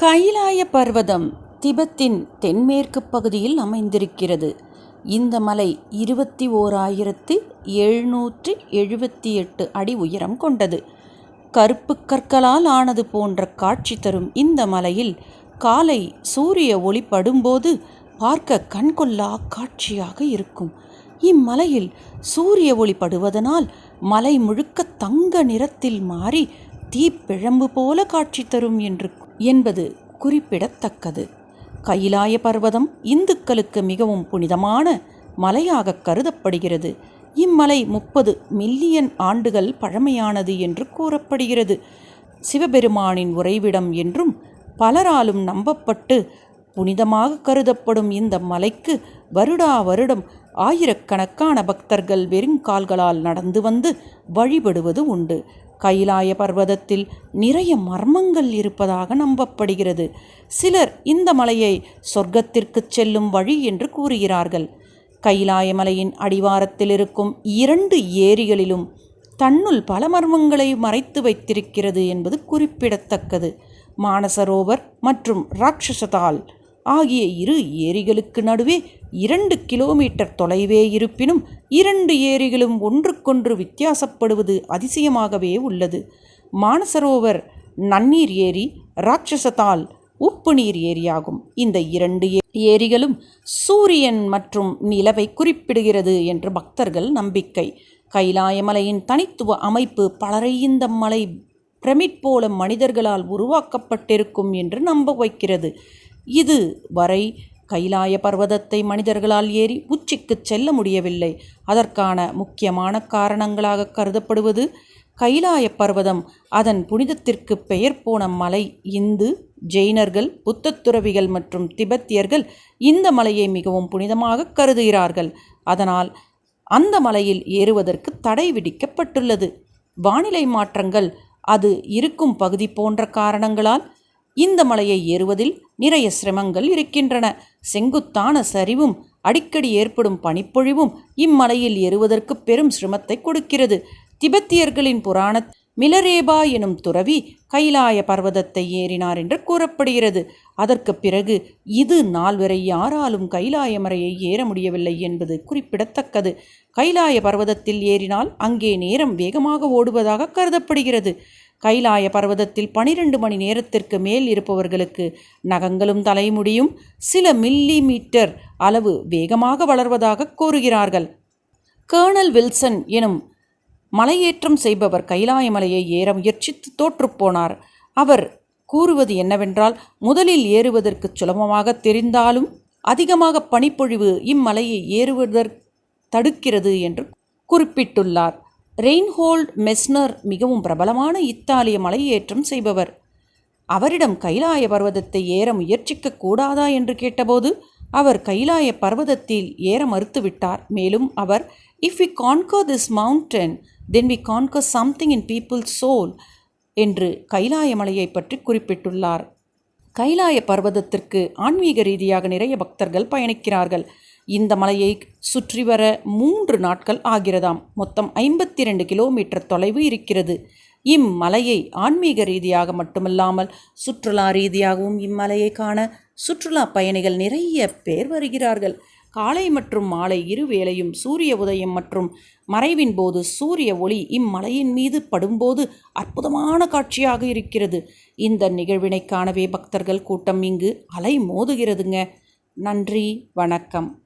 கைலாய பர்வதம் திபெத்தின் தென்மேற்கு பகுதியில் அமைந்திருக்கிறது. இந்த மலை இருபத்தி ஓராயிரத்து எழுநூற்று எழுபத்தி எட்டு அடி உயரம் கொண்டது. கருப்பு கற்களால் ஆனது போன்ற காட்சி தரும் இந்த மலையில் காலை சூரிய ஒளி படும்போது பார்க்க கண்கொள்ளா காட்சியாக இருக்கும். இம்மலையில் சூரிய ஒளி படுவதனால் மலை முழுக்க தங்க நிறத்தில் மாறி தீப்பிழம்பு போல காட்சி தரும் என்று என்பது குறிப்பிடத்தக்கது. கைலாய பர்வதம் இந்துக்களுக்கு மிகவும் புனிதமான மலையாக கருதப்படுகிறது. இம்மலை முப்பது மில்லியன் ஆண்டுகள் பழமையானது என்று கூறப்படுகிறது. சிவபெருமானின் உறைவிடம் என்றும் பலராலும் நம்பப்பட்டு புனிதமாக கருதப்படும் இந்த மலைக்கு வருடா வருடம் ஆயிரக்கணக்கான பக்தர்கள் வெறுங்கால்களால் நடந்து வந்து வழிபடுவது உண்டு. கைலாய பர்வதத்தில் நிறைய மர்மங்கள் இருப்பதாக நம்பப்படுகிறது. சிலர் இந்த மலையை சொர்க்கத்திற்கு செல்லும் வழி என்று கூறுகிறார்கள். கைலாய மலையின் அடிவாரத்தில் இருக்கும் இரண்டு ஏரிகளிலும் தன்னுள் பல மர்மங்களை மறைத்து வைத்திருக்கிறது என்பது குறிப்பிடத்தக்கது. மானசரோவர் மற்றும் ராட்சசதால் ஆகிய இரு ஏரிகளுக்கு நடுவே இரண்டு கிலோமீட்டர் தொலைவே இருப்பினும் இரண்டு ஏரிகளும் ஒன்றுக்கொன்று வித்தியாசப்படுவது அதிசயமாகவே உள்ளது. மானசரோவர் நன்னீர் ஏரி ராட்சசத்தால் உப்பு நீர் ஏரியாகும். இந்த இரண்டு ஏரிகளும் சூரியன் மற்றும் நிலவை குறிப்பிடுகிறது என்று பக்தர்கள் நம்பிக்கை. கைலாயமலையின் தனித்துவ அமைப்பு பலரை இந்த மலை பிரமிட் போல மனிதர்களால் உருவாக்கப்பட்டிருக்கும் என்று நம்ப வைக்கிறது. இது வரை கைலாய பர்வதத்தை மனிதர்களால் ஏறி உச்சிக்கு செல்ல முடியவில்லை. அதற்கான முக்கியமான காரணங்களாக கருதப்படுவது கைலாய பர்வதம். அதன் புனிதத்திற்கு பெயர் போன மலை இந்து ஜெயினர்கள் புத்தத்துறவிகள் மற்றும் திபெத்தியர்கள் இந்த மலையை மிகவும் புனிதமாக கருதுகிறார்கள். அதனால் அந்த மலையில் ஏறுவதற்கு தடை விதிக்கப்பட்டுள்ளது. வானிலை மாற்றங்கள் அது இருக்கும் பகுதி போன்ற காரணங்களால் இந்த மலையை ஏறுவதில் நிறைய சிரமங்கள் இருக்கின்றன. செங்குத்தான சரிவும் அடிக்கடி ஏற்படும் பனிப்பொழிவும் இம்மலையில் ஏறுவதற்கு பெரும் சிரமத்தை கொடுக்கிறது. திபெத்தியர்களின் புராண மிலரேபா எனும் துறவி கைலாய பர்வதத்தை ஏறினார் என்று கூறப்படுகிறது. அதற்கு பிறகு இது நால்வரை யாராலும் கைலாய மறையை ஏற முடியவில்லை என்பது குறிப்பிடத்தக்கது. கைலாய பர்வதத்தில் ஏறினால் அங்கே நேரம் வேகமாக ஓடுவதாக கருதப்படுகிறது. கைலாய பர்வதத்தில் பனிரெண்டு மணி நேரத்திற்கு மேல் இருப்பவர்களுக்கு நகங்களும் தலைமுடியும் சில மில்லி மீட்டர் அளவு வேகமாக வளர்வதாக கூறுகிறார்கள். கேர்னல் வில்சன் எனும் மலையேற்றம் செய்பவர் கைலாய மலையை ஏற முயற்சித்து தோற்றுப்போனார் அவர் கூறுவது என்னவென்றால் முதலில் ஏறுவதற்கு சுலபமாக தெரிந்தாலும் அதிகமாக பனிப்பொழிவு இம்மலையை ஏறுவதற்கு தடுக்கிறது என்று குறிப்பிட்டுள்ளார். ரெயின்ஹோல்ட் மெஸ்னர் மிகவும் பிரபலமான இத்தாலிய மலையேற்றம் செய்பவர். அவரிடம் கைலாய பர்வதத்தை ஏற முயற்சிக்க கூடாதா என்று கேட்டபோது அவர் கைலாய பர்வதத்தில் ஏற மறுத்துவிட்டார். மேலும் அவர் if we conquer this mountain then we conquer something in people soul என்று கைலாய மலையை பற்றி குறிப்பிட்டுள்ளார். கைலாய பர்வதத்திற்கு ஆன்மீக ரீதியாக நிறைய பக்தர்கள் பயணிக்கிறார்கள். இந்த மலையை சுற்றி வர மூன்று நாட்கள் ஆகிறதாம். மொத்தம் ஐம்பத்தி ரெண்டு கிலோமீட்டர் தொலைவு இருக்கிறது. இம்மலையை ஆன்மீக ரீதியாக மட்டுமல்லாமல் சுற்றுலா ரீதியாகவும் இம்மலையை காண சுற்றுலா பயணிகள் நிறைய பேர் வருகிறார்கள். காலை மற்றும் மாலை இரு வேளையும் சூரிய உதயம் மற்றும் மறைவின் போது சூரிய ஒளி இம்மலையின் மீது படும்போது அற்புதமான காட்சியாக இருக்கிறது. இந்த நிகழ்வினை காணவே பக்தர்கள் கூட்டம் இங்கு அலை மோதுகிறதுங்க. நன்றி வணக்கம்.